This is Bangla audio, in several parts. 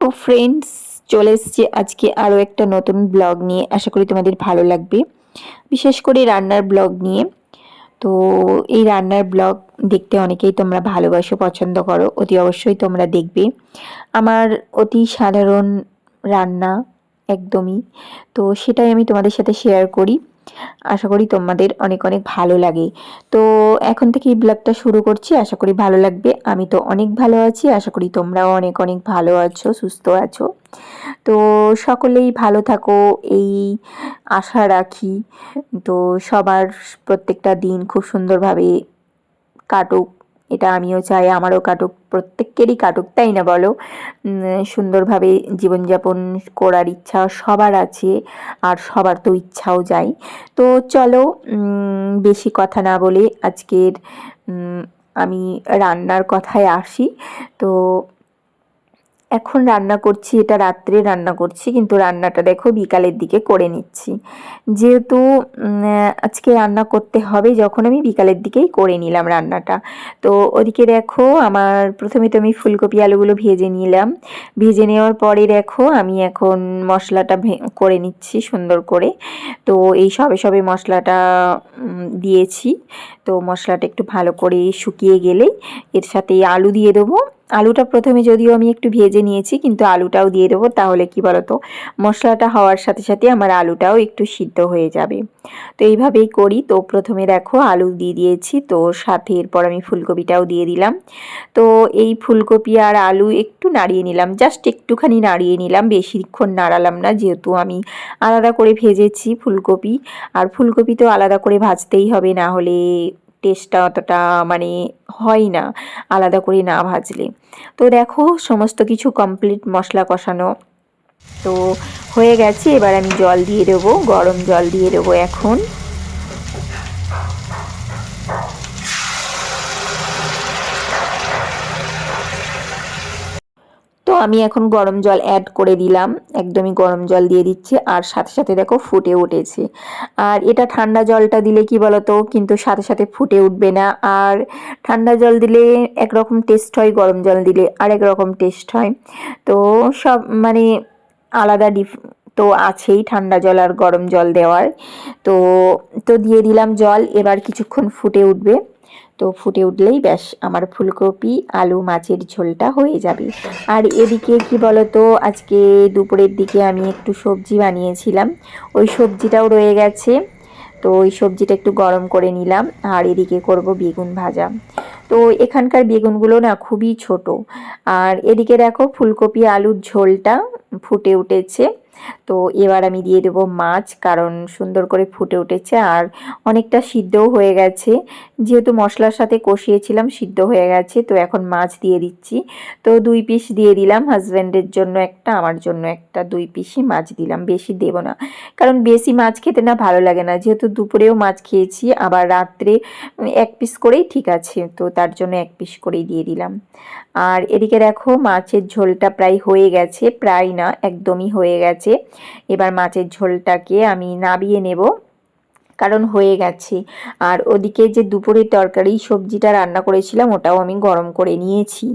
তো ফ্রেন্ডস চলে এসছে আজকে আরও একটা নতুন ব্লগ নিয়ে। আশা করি তোমাদের ভালো লাগবে। বিশেষ করে রান্নার ব্লগ নিয়ে। তো এই রান্নার ব্লগ দেখতে অনেকেই তোমরা ভালোবাসো, পছন্দ করো। অতি অবশ্যই তোমরা দেখবে। আমার অতি সাধারণ রান্না একদমই। তো সেটাই আমি তোমাদের সাথে শেয়ার করি। আশা করি তোমাদের অনেক অনেক ভালো লাগে। তো এখন থেকে এই ব্লগটা শুরু করছি, আশা করি ভালো লাগবে। আমি তো অনেক ভালো আছি, আশা করি তোমরাও অনেক অনেক ভালো আছো, সুস্থ আছো। তো সকলেই ভালো থাকো, এই আশা রাখি। তো সবার প্রত্যেকটা দিন খুব সুন্দরভাবে কাটুক। এটা আমিও চাই, আমারও কাটুক, প্রত্যেকেরই কাটুক, তাই না বলো? সুন্দরভাবে জীবনযাপন করার ইচ্ছা সবার আছে, আর সবার তো ইচ্ছাও যায়। তো চলো বেশি কথা না বলে আজকের আমি রান্নার কথায় আসি। তো এখন রান্না করছি, এটা রাত্রে রান্না করছি, কিন্তু রান্নাটা দেখো বিকালের দিকে করে নিচ্ছি। যেহেতু আজকে রান্না করতে হবে, যখন আমি বিকালের দিকেই করে নিলাম রান্নাটা। তো ওদিকে দেখো, আমার প্রথমে তো আমি ফুলকপি আলুগুলো ভেজে নিলাম। ভেজে নেওয়ার পরে দেখো, আমি এখন মশলাটা করে নিচ্ছি সুন্দর করে। তো এই সবে সবে মশলাটা দিয়েছি। তো মশলাটা একটু ভালো করে শুকিয়ে গেলে এর সাথে আলু দিয়ে দেবো। আলুটা প্রথমে যদিও আমি একটু ভেজে নিয়েছি, কিন্তু আলুটাও দিয়ে দেবো। তাহলে কি বলতো? মশলাটা হওয়ার সাথে সাথে আমার আলুটাও একটু সিদ্ধ হয়ে যাবে। তো এইভাবেই করি। তো প্রথমে দেখো, আলু দিয়ে দিয়েছি। তো সাথে এরপর আমি ফুলকপিটাও দিয়ে দিলাম। তো এই ফুলকপি আর আলু একটু নাড়িয়ে নিলাম। জাস্ট একটুখানি নাড়িয়ে নিলাম। বেশিক্ষণ নাড়ালাম না, যেহেতু আমি আলাদা করে ভেজেছি ফুলকপি। আর ফুলকপি তো আলাদা করে ভাজতেই হবে, না হলে টেস্টটা অতটা মানে হয় না, আলাদা করে না ভাজলে। তো দেখো সমস্ত কিছু কমপ্লিট মশলা কষানো। তো হয়ে গেছে, এবার আমি জল দিয়ে দেবো, গরম জল দিয়ে দেবো এখন। আমি এখন গরম জল অ্যাড করে দিলাম। একদমই গরম জল দিয়ে দিচ্ছি আর সাথে সাথে দেখো ফুটে উঠেছে। আর এটা ঠান্ডা জলটা দিলে কি বলতো? কিন্তু সাথে সাথে ফুটে উঠবে না। আর ঠান্ডা জল দিলে একরকম টেস্ট হয়, গরম জল দিলে আরেক রকম টেস্ট হয়। তো সব মানে আলাদা ডিফ তো আছেই ঠান্ডা জল আর গরম জল দেওয়ার। তো তো দিয়ে দিলাম জল। এবার কিছুক্ষণ ফুটে উঠবে। তো ফুটে উঠলেই ব্যাস, আমার ফুলকপি, আলু, মাছের ঝোলটা হয়ে যাবে। আর এদিকে কি বলতো, আজকে দুপুরের দিকে আমি একটু সবজি বানিয়েছিলাম। ওই সবজিটাও রয়ে গেছে। তো ওই সবজিটা একটু গরম করে নিলাম, আর এদিকে করব বেগুন ভাজা। তো এখানকার বেগুনগুলো না খুবই ছোট। আর এদিকে দেখো ফুলকপি, আলুর ঝোলটা ফুটে উঠেছে। তো এবার আমি দিয়ে দেবো মাছ, কারণ সুন্দর করে ফুটে উঠেছে আর অনেকটা সিদ্ধও হয়ে গেছে। যেহেতু মশলার সাথে কষিয়েছিলাম, সিদ্ধ হয়ে গেছে, তো এখন মাছ দিয়ে দিচ্ছি। তো দুই পিস দিয়ে দিলাম, হাজব্যান্ডের জন্য একটা, আমার জন্য একটা। দুই পিসই মাছ দিলাম, বেশি দেব না। কারণ বেশি মাছ খেতে না ভালো লাগে না। যেহেতু দুপুরেও মাছ খেয়েছি, আবার রাত্রে এক পিস করেই ঠিক আছে, তো তার জন্য এক পিস করেই দিয়ে দিলাম। আর এদিকে দেখো, মাছের ঝোলটা প্রায় হয়ে গেছে, প্রায় না, একদমই হয়ে গেছে। এবার মাছের ঝোলটাকে আমি নাবিয়ে নেব। কারণ হয়ে গেছে। আর ওদিকে যে দুপুরের তরকারি, সবজিটা রান্না করেছিলাম, ওটাও আমি গরম করে নিয়েছি।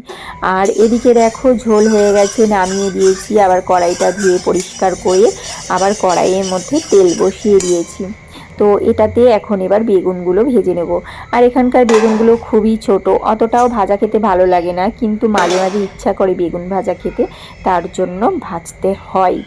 আর এদিকে দেখো, ঝোল হয়ে গেছে, নামিয়ে দিয়েছি। আবার কড়াইটা ধুয়ে পরিষ্কার করে আবার কড়াইয়ের মধ্যে তেল বসিয়ে দিয়েছি। তো এটাতে এখন এবার বেগুনগুলো ভেজে নেব। আর এখানকার বেগুনগুলো খুবই ছোট, অতটাও ভাজা খেতে ভালো লাগে না। কিন্তু মাঝে মাঝে ইচ্ছা করে বেগুন ভাজা খেতে, তার জন্য ভাজতে হয়।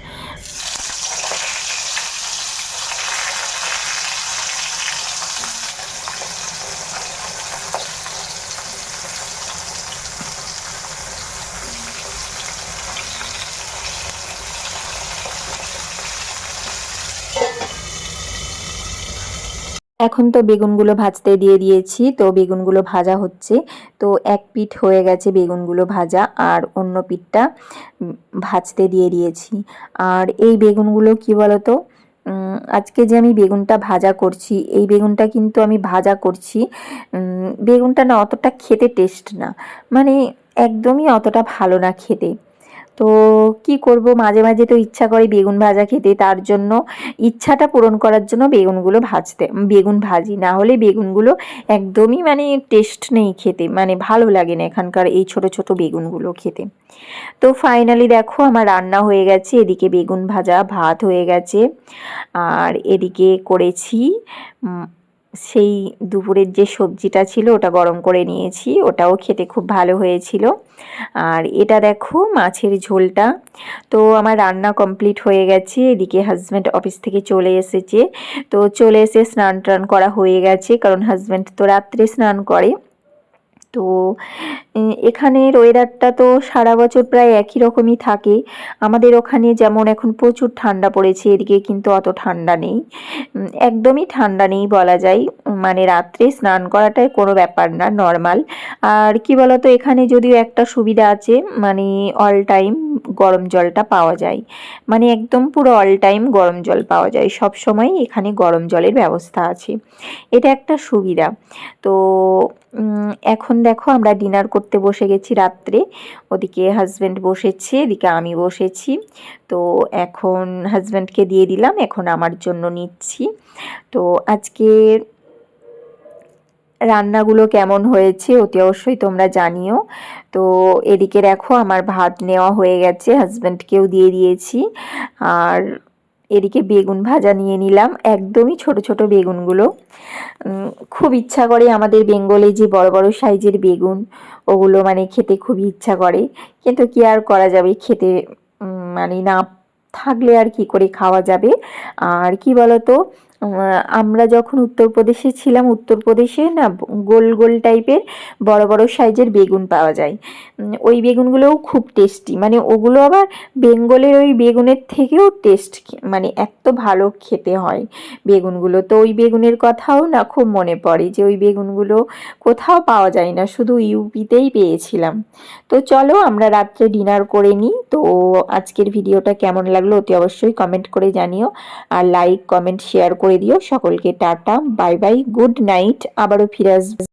এখন তো বেগুনগুলো ভাজতে দিয়ে দিয়েছি, তো বেগুনগুলো ভাজা হচ্ছে। তো এক পিঠ হয়ে গেছে বেগুনগুলো ভাজা, আর অন্য পিঠটা ভাজতে দিয়ে দিয়েছি। আর এই বেগুনগুলো কি বলতো? আজকে যে আমি বেগুনটা ভাজা করছি, এই বেগুনটা কিন্তু আমি ভাজা করছি বেগুনটা না অতটা খেতে টেস্ট না। মানে একদমই অতটা ভালো না খেতে। তো কি করব? মাঝে মাঝে তো ইচ্ছা করে বেগুন ভাজা খেতে, তার জন্য ইচ্ছাটা পূরণ করার জন্য বেগুনগুলো ভাজতে, বেগুন ভাজি। না হলে বেগুনগুলো একদমই মানে টেস্ট নেই খেতে মানে ভালো লাগে না এখানকার এই ছোট ছোট বেগুনগুলো খেতে। তো ফাইনালি দেখো আমার রান্না হয়ে গেছে, এদিকে বেগুন ভাজা, ভাত হয়ে গেছে। আর এদিকে করেছি সেই দুপুরের যে সবজিটা ছিল ওটা গরম করে নিয়েছি, ওটাও খেতে খুব ভালো হয়েছিল। আর এটা দেখো মাছের ঝোলটা। তো আমার রান্না কমপ্লিট হয়ে গেছে, এদিকে হাজব্যান্ড অফিস থেকে চলে এসেছে। তো চলে এসে স্নান টান করা হয়ে গেছে, কারণ হাজব্যান্ড তো রাত্রে স্নান করে। তো এখানের ওয়েদারটা তো সারা বছর প্রায় একই রকমই থাকে। আমাদের ওখানে যেমন এখন প্রচুর ঠান্ডা পড়েছে, এদিকে কিন্তু অত ঠান্ডা নেই। একদমই ঠান্ডা নেই বলা যায়। মানে রাত্রে স্নান করাটাই কোনো ব্যাপার না, নর্মাল। আর কি বলতো, এখানে যদিও একটা সুবিধা আছে মানে অল টাইম গরম জলটা পাওয়া যায়। মানে একদম পুরো অল টাইম গরম জল পাওয়া যায়। সব সময় এখানে গরম জলের ব্যবস্থা আছে। এটা একটা সুবিধা। তো এখন দেখো আমরা ডিনার করতে বসে গেছি রাত্রে। ওদিকে হাজব্যান্ড বসেছে, এদিকে আমি বসেছি। তো এখন হাজব্যান্ডকে দিয়ে দিলাম, এখন আমার জন্য নিচ্ছি। তো আজকে রান্নাগুলো কেমন হয়েছে অতি অবশ্যই তোমরা জানিও। তো এদিকে দেখো আমার ভাত নেওয়া হয়ে গেছে হাজব্যান্ডকেও দিয়ে দিয়েছি। আর এদিকে বেগুন ভাজা নিয়ে নিলাম, একদমই ছোট ছোট বেগুনগুলো। খুব ইচ্ছা করে আমাদের বেঙ্গলে যে বড় বড় সাইজের বেগুন, ওগুলো মানে খেতে খুবই ইচ্ছা করে। কিন্তু কি আর করা যাবে? খেতে মানে না থাকলে আর কি করে খাওয়া যাবে? আর কি বলতো আমরা যখন উত্তরপ্রদেশে ছিলাম, উত্তরপ্রদেশে না গোল গোল টাইপের বড় বড় সাইজের বেগুন পাওয়া যায়। ওই বেগুনগুলোও খুব টেস্টি মানে ওগুলো আবার বেঙ্গলের ওই বেগুনের থেকেও টেস্ট মানে এত ভালো খেতে হয় বেগুনগুলো। তো ওই বেগুনের কথাও না খুব মনে পড়ে যে ওই বেগুনগুলো কোথাও পাওয়া যায় না, শুধু ইউপিতেই পেয়েছিলাম। তো চলো আমরা রাত্রে ডিনার করে নিই। তো আজকের ভিডিওটা কেমন লাগল অতি অবশ্যই কমেন্ট করে জানিও। আর লাইক, কমেন্ট, শেয়ার করে দিও সকলকে tata bye bye good night আবারও ফিরে আসবে।